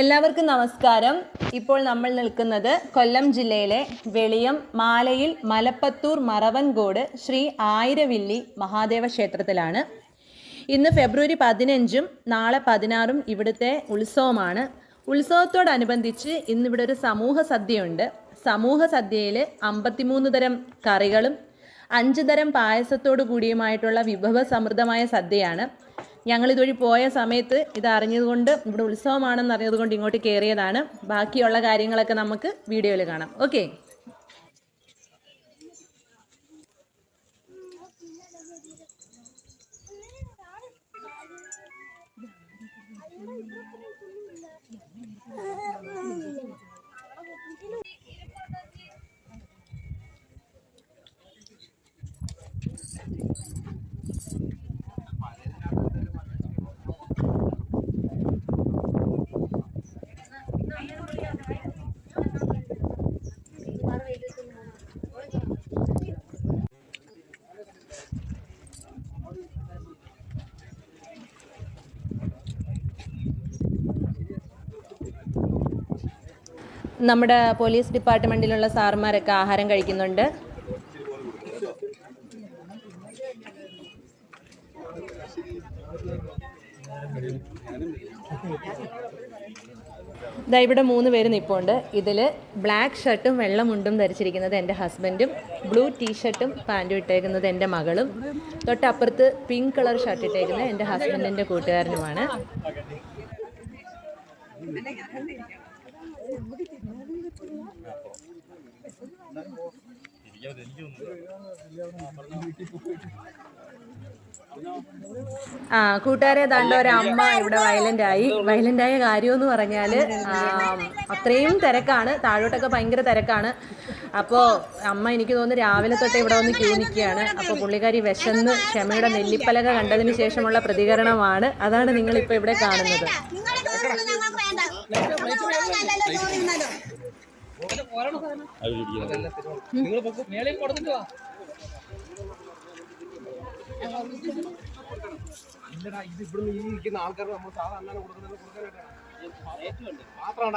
എല്ലാവർക്കും നമസ്കാരം. ഇപ്പോൾ നമ്മൾ നിൽക്കുന്നത് കൊല്ലം ജില്ലയിലെ വെളിയം മാലയിൽ മലപ്പത്തൂർ മറവൻകോട് ശ്രീ ആയിരവില്ലി മഹാദേവ ക്ഷേത്രത്തിലാണ്. ഇന്ന് ഫെബ്രുവരി പതിനഞ്ചും നാളെ പതിനാറും ഇവിടുത്തെ ഉത്സവമാണ്. ഉത്സവത്തോടനുബന്ധിച്ച് ഇന്നിവിടെ ഒരു സമൂഹ സദ്യയുണ്ട്. സമൂഹ സദ്യയിൽ അമ്പത്തിമൂന്ന് തരം കറികളും അഞ്ച് തരം പായസത്തോടു കൂടിയുമായിട്ടുള്ള വിഭവസമൃദ്ധമായ സദ്യയാണ്. ഞങ്ങൾ ഇതുവഴി പോയ സമയത്ത് ഇത് അറിഞ്ഞതുകൊണ്ട് ഇവിടെ ഉത്സവമാണെന്ന് അറിഞ്ഞതുകൊണ്ട് ഇങ്ങോട്ട് കയറിയതാണ്. ബാക്കിയുള്ള കാര്യങ്ങളൊക്കെ നമുക്ക് വീഡിയോയിൽ കാണാം. ഓക്കെ നമ്മുടെ പോലീസ് ഡിപ്പാർട്ട്മെന്റിലുള്ള സാറുമാരൊക്കെ ആഹാരം കഴിക്കുന്നുണ്ട്. ഇവിടെ മൂന്ന് പേര് നിൽപ്പുണ്ട് ഇതിൽ ബ്ലാക്ക് ഷർട്ടും വെള്ളമുണ്ടും ധരിച്ചിരിക്കുന്നത് എന്റെ ഹസ്ബൻഡും ബ്ലൂ ടീഷർട്ടും പാന്റും ഇട്ടേക്കുന്നത് എന്റെ മകളും തൊട്ടപ്പുറത്ത് പിങ്ക് കളർ ഷർട്ട് ഇട്ടേക്കുന്നത് എന്റെ ഹസ്ബൻഡിന്റെ കൂട്ടുകാരനുമാണ്. ആ കൂട്ടുകാരെ ദാണ്ട ഒരു അമ്മ ഇവിടെ വയലന്റ് ആയി വയലന്റ് ആയ കാര്യമെന്ന് പറഞ്ഞാൽ അത്രയും തിരക്കാണ്. താഴോട്ടൊക്കെ ഭയങ്കര തിരക്കാണ്. അപ്പോ അമ്മ എനിക്ക് തോന്നുന്നു രാവിലെ തൊട്ട് ഇവിടെ വന്ന് ക്യൂ നിൽക്കുകയാണ്. അപ്പോൾ പുള്ളിക്കാരി വിശന്ന് ക്ഷമയുടെ നെല്ലിപ്പലക കണ്ടതിന് ശേഷമുള്ള പ്രതികരണമാണ്. അതാണ് നിങ്ങൾ ഇപ്പോൾ ഇവിടെ കാണുന്നത്.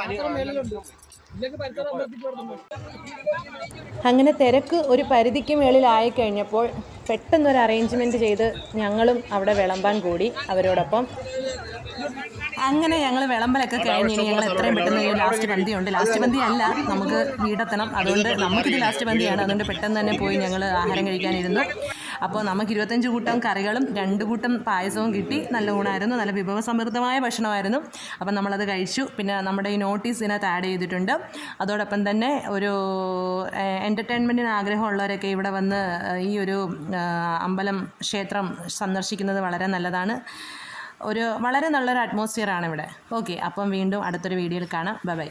നിങ്ങൾ മേലെ വാ അങ്ങനെ തിരക്ക് ഒരു പരിധിക്ക് മേളിലായി കഴിഞ്ഞപ്പോൾ പെട്ടെന്നൊരു അറേഞ്ച്മെന്റ് ചെയ്ത് ഞങ്ങളും അവിടെ വിളമ്പാൻ കൂടി അവരോടൊപ്പം. അങ്ങനെ ഞങ്ങൾ വിളമ്പലൊക്കെ കഴിഞ്ഞ് ഇനി ഞങ്ങൾ എത്രയും പെട്ടെന്ന് ലാസ്റ്റ് പന്തിയുണ്ട് ലാസ്റ്റ് പന്തി അല്ല നമുക്ക് വീടെത്തണം. അതുകൊണ്ട് നമുക്കിത് ലാസ്റ്റ് പന്തിയാണ്. അതുകൊണ്ട് പെട്ടെന്ന് തന്നെ പോയി ഞങ്ങൾ ആഹാരം കഴിക്കാനിരുന്നു. അപ്പോൾ നമുക്ക് ഇരുപത്തഞ്ച് കൂട്ടം കറികളും രണ്ട് കൂട്ടം പായസവും കിട്ടി. നല്ല ഊണായിരുന്നു. നല്ല വിഭവസമൃദ്ധമായ ഭക്ഷണമായിരുന്നു. അപ്പം നമ്മളത് കഴിച്ചു. പിന്നെ നമ്മുടെ ഈ നോട്ടീസ് ഇതിനകത്ത് ആഡ് ചെയ്തിട്ടുണ്ട്. അതോടൊപ്പം തന്നെ ഒരു എന്റർടൈൻമെന്റിന് ആഗ്രഹമുള്ളവരൊക്കെ ഇവിടെ വന്ന് ഈ ഒരു അമ്പലം ക്ഷേത്രം സന്ദർശിക്കുന്നത് വളരെ നല്ലതാണ്. ഒരു വളരെ നല്ലൊരു അറ്റ്മോസ്ഫിയർ ആണ് ഇവിടെ. ഓക്കെ അപ്പം വീണ്ടും അടുത്തൊരു വീഡിയോയിൽ കാണാം. ബൈ